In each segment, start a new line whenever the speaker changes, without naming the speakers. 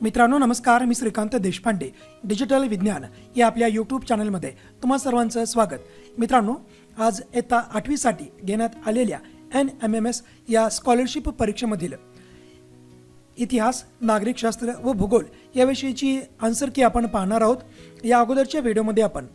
मित्रांनो नमस्कार. मी श्रीकांत देशपांडे. डिजिटल विज्ञान या आपल्या यूट्यूब चॅनलमध्ये तुम्हा सर्वांचं स्वागत. मित्रांनो आज येत्या आठवीसाठी घेण्यात आलेल्या एन एम एम एस या स्कॉलरशिप परीक्षेमधील इतिहास नागरिकशास्त्र व भूगोल याविषयीची आन्सर की आपण पाहणार आहोत. या अगोदरच्या व्हिडिओमध्ये आपण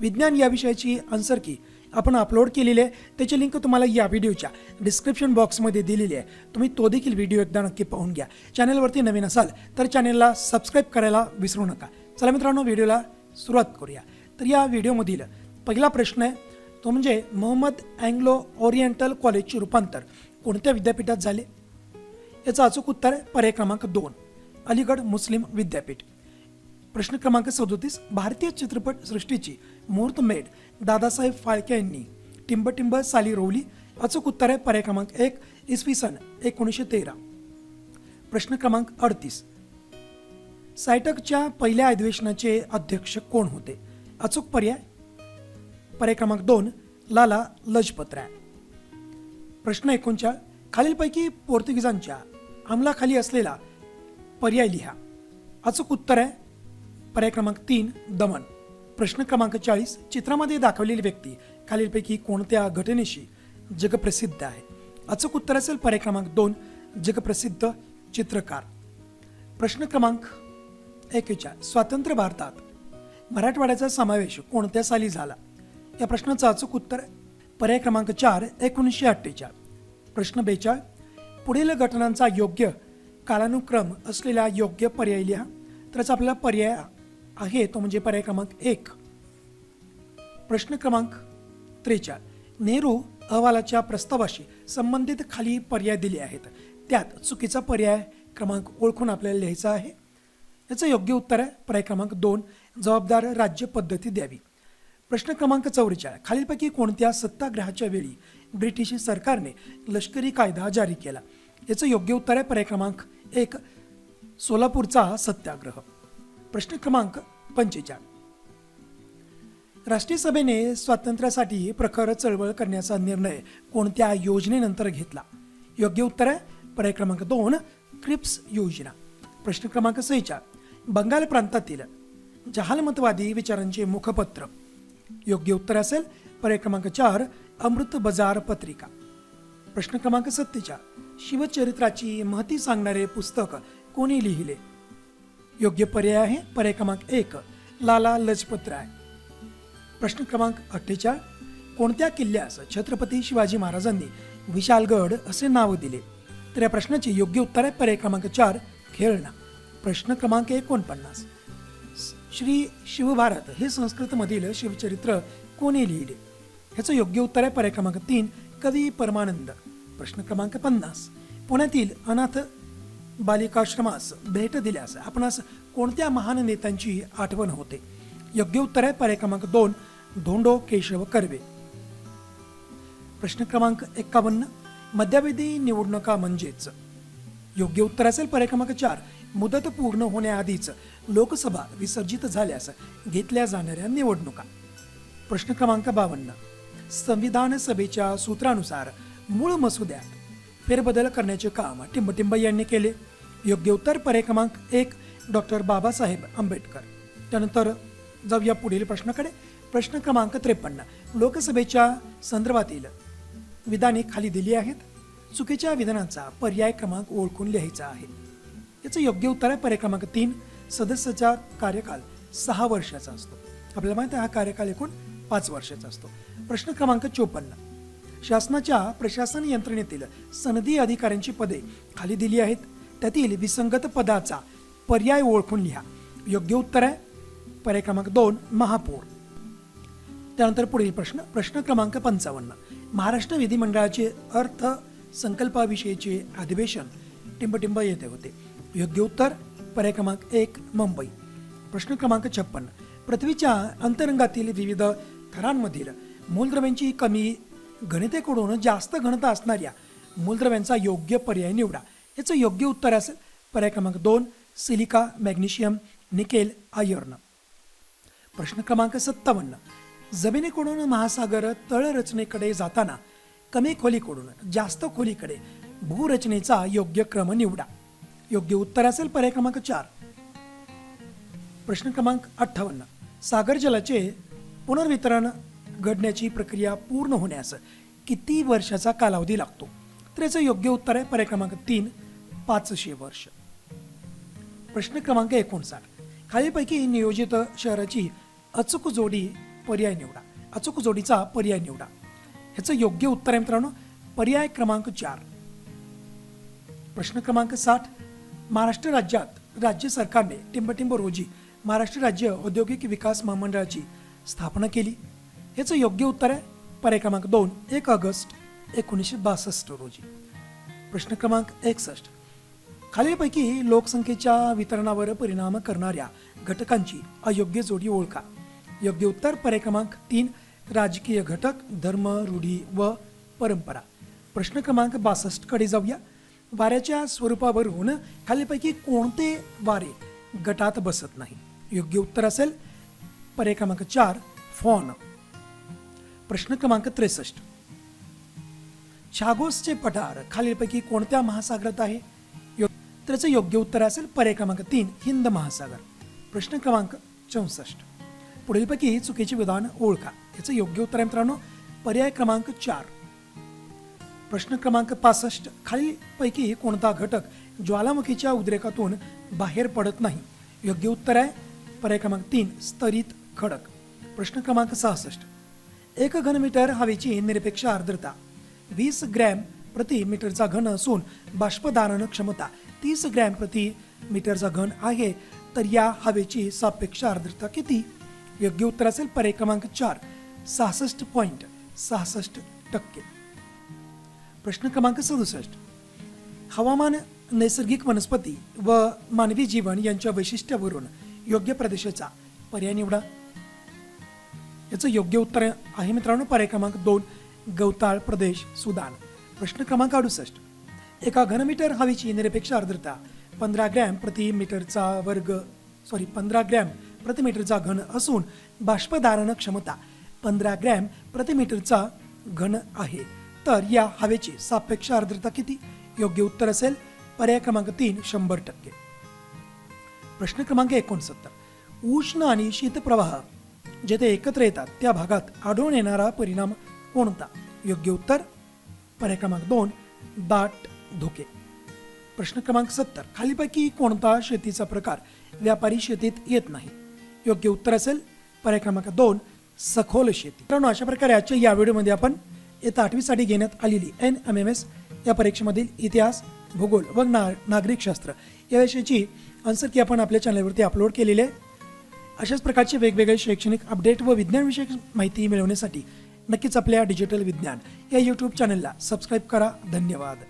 विज्ञान या विषयाची आन्सर की आपण अपलोड केलेली आहे. त्याची लिंक तुम्हाला या व्हिडिओच्या डिस्क्रिप्शन बॉक्समध्ये दिलेली आहे. तुम्ही तो देखील व्हिडिओ एकदा नक्की पाहून घ्या. चॅनलवरती नवीन असाल तर चॅनलला सबस्क्राईब करायला विसरू नका. चला मित्रांनो व्हिडिओला सुरुवात करूया. तर या व्हिडिओमधील पहिला प्रश्न आहे तो म्हणजे मोहम्मद अँग्लो ओरिएंटल कॉलेजचे रूपांतर कोणत्या विद्यापीठात झाले? याचं अचूक उत्तर आहे पर्याय क्रमांक दोन अलीगड मुस्लिम विद्यापीठ. प्रश्न क्रमांक सदोतीस भारतीय चित्रपट सृष्टीची मुहूर्तमेढ दादासाहेब फाळके यांनी टिंबटिंब साली रोवली अचूक उत्तर आहे पर्याय क्रमांक एक इसवी सन एकोणीसशे तेरा. प्रश्न क्रमांक अडतीस. सायटकच्या पहिल्या अधिवेशनाचे अध्यक्ष कोण होते? अचूक पर्याय? पर्याय क्रमांक दोन लाला लजपत राय प्रश्न एकोणचाळ खालीलपैकी पोर्तुगीजांच्या अंमलाखाली असलेला पर्याय लिहा. अचूक उत्तर? आहे पर्याय क्रमांक तीन दमन. प्रश्न क्रमांक चाळीस चित्रामध्ये दाखवलेली व्यक्ती खालीलपैकी कोणत्या घटनेशी जगप्रसिद्ध आहे? अचूक उत्तर असेल पर्याय क्रमांक दोन जगप्रसिद्ध चित्रकार. प्रश्न क्रमांक एकेचाळ स्वातंत्र्य भारतात मराठवाड्याचा समावेश कोणत्या साली झाला? या प्रश्नाचं अचूक उत्तर पर्याय क्रमांक चार एकोणीसशे अठ्ठेचाळ प्रश्न बेचाळ पुढील घटनांचा योग्य कालानुक्रम असलेला योग्य पर्याय लिहा. तरच आपल्याला पर्याय आहे तो म्हणजे पर्याय क्रमांक एक. प्रश्न क्रमांक त्रेचाळ. नेहरू अहवालाच्या प्रस्तावाशी संबंधित खाली पर्याय दिले आहेत. त्यात चुकीचा पर्याय क्रमांक ओळखून आपल्याला लिहायचा आहे. याचं योग्य उत्तर आहे पर्याय क्रमांक दोन जबाबदार राज्य पद्धती द्यावी. प्रश्न क्रमांक चौवेचाळ. खालीलपैकी कोणत्या सत्ताग्रहाच्या वेळी ब्रिटिश सरकारने लष्करी कायदा जारी केला? याचं योग्य उत्तर आहे पर्याय क्रमांक एक सोलापूरचा सत्याग्रह. प्रश्न क्रमांक पंचेचाळ राष्ट्रीय सभेने स्वातंत्र्यासाठी प्रखर चळवळ करण्याचा निर्णय कोणत्या योजनेनंतर घेतला? योग्य उत्तर आहे पर्याय क्रमांक दोन क्रिप्स योजना. प्रश्न क्रमांक सहीच्या बंगाल प्रांतातील जहालमतवादी विचारांचे मुखपत्र. योग्य उत्तर असेल पर्याय क्रमांक चार अमृत बजार पत्रिका. प्रश्न क्रमांक सत्तेच्या शिवचरित्राची महती सांगणारे पुस्तक कोणी लिहिले? योग्य पर्याय आहे. पर्याय क्रमांक एक लाला लजपत राय प्रश्न क्रमांक अठ्ठेचाळ कोणत्या किल्ल्यास छत्रपती शिवाजी महाराजांनी विशालगड असे नाव दिले? तर या प्रश्नाचे योग्य उत्तर आहे. पर्याय क्रमांक चार खेळणा. प्रश्न क्रमांक एकोणपन्नास श्री शिवभारत हे संस्कृतमधील शिवचरित्र कोणी लिहिले? ह्याचं योग्य उत्तर आहे. पर्याय क्रमांक तीन कवी परमानंद. प्रश्न क्रमांक पन्नास पुण्यातील अनाथ बालिकाश्रमास भेट दिल्यास आपणास कोणत्या महान नेत्यांची आठवण होते? योग्य उत्तर आहे पर्याय क्रमांक दोन धोंडो केशव कर्वे. प्रश्न क्रमांक एक्कावन्न मध्यावेधी निवडणुका म्हणजेच. योग्य उत्तर असेल पर्याय क्रमांक चार मुदत पूर्ण होण्याआधीच लोकसभा विसर्जित झाल्यास घेतल्या जाणाऱ्या निवडणुका. प्रश्न क्रमांक बावन्न संविधान सभेच्या सूत्रानुसार मूळ मसुद्यात फेरबदल करण्याचे काम टिंबटिंब यांनी केले. योग्य उत्तर पर्याय क्रमांक एक डॉक्टर बाबासाहेब आंबेडकर. त्यानंतर जाऊया पुढील प्रश्नाकडे. प्रश्न क्रमांक त्रेपन्न लोकसभेच्या संदर्भातील विधाने खाली दिली आहेत. चुकीच्या विधानाचा पर्याय क्रमांक ओळखून लिहायचा आहे. याचं योग्य उत्तर आहे पर्याय क्रमांक तीन सदस्याचा कार्यकाल सहा वर्षाचा असतो. आपल्याला माहिती आहे हा कार्यकाल एकूण पाच वर्षाचा असतो. प्रश्न क्रमांक चोपन्न शासनाच्या प्रशासन यंत्रणेतील सनदी अधिकाऱ्यांची पदे खाली दिली आहेत. त्यातील विसंगत पदाचा पर्याय ओळखून लिहा. योग्य उत्तर आहे. पर्याय क्रमांक दोन महापौर. त्यानंतर पुढील प्रश्न प्रश्न क्रमांक पंचावन्न. महाराष्ट्र विधिमंडळाचे अर्थ संकल्पाविषयीचे अधिवेशन टिंबटिंब येथे होते. योग्य उत्तर पर्याय क्रमांक एक मुंबई. प्रश्न क्रमांक छप्पन्न पृथ्वीच्या अंतरंगातील विविध थरांमधील मूलद्रव्यांची कमी गणितेकडून जास्त घनता असणाऱ्या मूलद्रव्यांचा योग्य पर्याय निवडा. याचं योग्य उत्तर असेल पर्याय क्रमांक दोन सिलिका मॅग्नेशियम निकेल आयर्न. प्रश्न क्रमांक सत्तावन्न. जमिनीकडून महासागर तळरचनेकडे जाताना कमी खोलीकडून जास्त खोलीकडे भूरचनेचा योग्य क्रम निवडा. योग्य उत्तर असेल पर्याय क्रमांक चार. प्रश्न क्रमांक अठ्ठावन्न. सागर जलाचे पुनर्वितरण घडण्याची प्रक्रिया पूर्ण होण्यास किती वर्षाचा कालावधी लागतो? तर याचं योग्य उत्तर आहे पर्याय क्रमांक तीन पाचशे वर्ष. प्रश्न क्रमांक एकोणसाठ. खालीपैकी नियोजित शहराची अचूक जोडी पर्याय निवडा. अचूक जोडीचा पर्याय निवडा. ह्याचं योग्य उत्तर आहे मित्रांनो पर्याय क्रमांक चार. प्रश्न क्रमांक साठ. महाराष्ट्र राज्यात राज्य सरकारने टिंबटिंब रोजी महाराष्ट्र राज्य औद्योगिक विकास महामंडळाची स्थापना केली. याचं योग्य उत्तर आहे. पर्याय क्रमांक दोन एक ऑगस्ट एकोणीसशे बासष्ट रोजी. प्रश्न क्रमांक एकसष्ट. खालीलपैकी लोकसंख्येच्या वितरणावर परिणाम करणाऱ्या घटकांची अयोग्य जोडी ओळखा. योग्य उत्तर पर्याय क्रमांक तीन राजकीय घटक धर्म रूढी व परंपरा. प्रश्न क्रमांक बासष्टकडे जाऊया. वाऱ्याच्या स्वरूपावरून खालीलपैकी कोणते वारे गटात बसत नाही योग्य उत्तर असेल पर्याय क्रमांक चार फॉन. प्रश्न क्रमांक त्रेसष्ट. छागोसचे पठार खालीलपैकी कोणत्या महासागरात आहे? यो- त्याचं योग्य उत्तर असेल पर्याय क्रमांक तीन हिंद महासागर. प्रश्न क्रमांक चौसष्ट. पुढीलपैकी चुकीचे विधान ओळखा. याचं योग्य उत्तर आहे मित्रांनो पर्याय क्रमांक चार. प्रश्न क्रमांक पासष्ट खालीलपैकी कोणता घटक ज्वालामुखीच्या उद्रेकातून बाहेर पडत नाही? योग्य उत्तर आहे पर्याय क्रमांक तीन स्तरित खडक. प्रश्न क्रमांक सहासष्ट. एक घनमीटर हवेची निरपेक्ष आर्द्रता. वीस ग्रॅम प्रति मीटरचा घन असून बाष्पधारण क्षमता तीस ग्रॅम प्रति मीटरचा घन आहे. तर या हवेची सापेक्ष आर्द्रता किती? योग्य उत्तर असेल पर्याय क्रमांक चार. सहासष्ट पॉईंट सहासष्ट टक्के. प्रश्न क्रमांक सदुसष्ट. हवामान नैसर्गिक वनस्पती व मानवी जीवन यांच्या वैशिष्ट्यावरून योग्य प्रदेशाचा पर्याय निवडा. याचं योग्य उत्तर आहे मित्रांनो पर्याय क्रमांक दोन गवताळ प्रदेश सुदान. प्रश्न क्रमांक अडुसष्ट. एका घनमीटर हवेची निरपेक्ष आर्द्रता पंधरा ग्रॅम प्रति मीटरचा वर्ग सॉरी पंधरा ग्रॅम प्रति मीटरचा घन असून बाष्पधारण क्षमता पंधरा ग्रॅम प्रति मीटरचा घन आहे. तर या हवेची सापेक्ष आर्द्रता किती? योग्य उत्तर असेल पर्याय क्रमांक तीन शंभर टक्के. प्रश्न क्रमांक एकोणसत्तर. उष्ण आणि शीतप्रवाह जेथे एकत्र येतात त्या भागात आढळून येणारा परिणाम कोणता? योग्य उत्तर? पर्याय क्रमांक दोन दाट धोके. प्रश्न क्रमांक सत्तर खालीपैकी कोणता शेतीचा प्रकार व्यापारी शेतीत येत नाही? योग्य उत्तर असेल पर्याय क्रमांक दोन सखोल शेती. मित्रांनो अशा प्रकारे आजच्या या व्हिडिओमध्ये आपण येत्या आठवीसाठी घेण्यात आलेली एन एम एम एस या परीक्षेमधील इतिहास भूगोल व ना नागरिकशास्त्र या विषयाची आन्सर की आपण आपल्या चॅनलवरती अपलोड केलेली आहे अशाच प्रकारचे वेगवेगळे शैक्षणिक अपडेट व विज्ञानविषयक माहिती मिळवण्यासाठी नक्कीच आपल्या डिजिटल विज्ञान या यूट्यूब चॅनलला सबस्क्राईब करा. धन्यवाद.